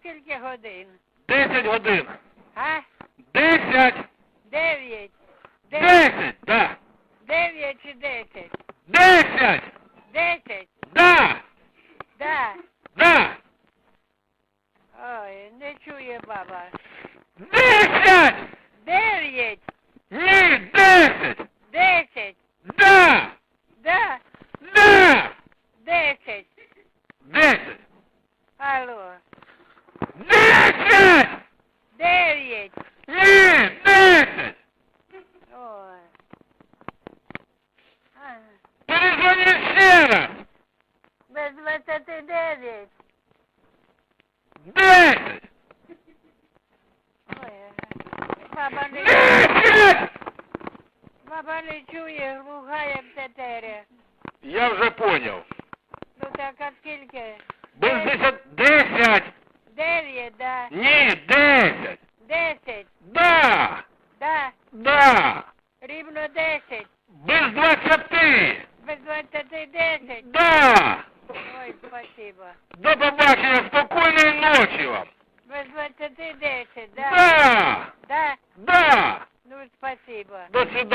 скільки годин? 10 годин. А? 10! Дев'ять. 10! Да! Дев'ять чи десять? 10! Десять. Да! Да. Да! Ой, не чує баба. 10! Дев'ять. Ні, 10! Десять. Да! Да. Да! Десять. 10! Алло. 10! Дев'ять. Ні, 10! Ой. А, Перезвони ще раз! Без двадцяти дев'ять. 10! Ой. Баба не, 10! баба не чує, глуха, як тетеря. Я вже поняв. Скільки, скільки? Бездесят... Десять! Дев'ять, да. Не десять! Десять! Да! Да! Да! Рівно десять! Без двадцяти! Без двадцяти десять! Да! Ой, спасибо! До побачення! Спокійної ночі вам! Без двадцяти десять, да? Да! Да! Да! Ну, спасибо! До свидания!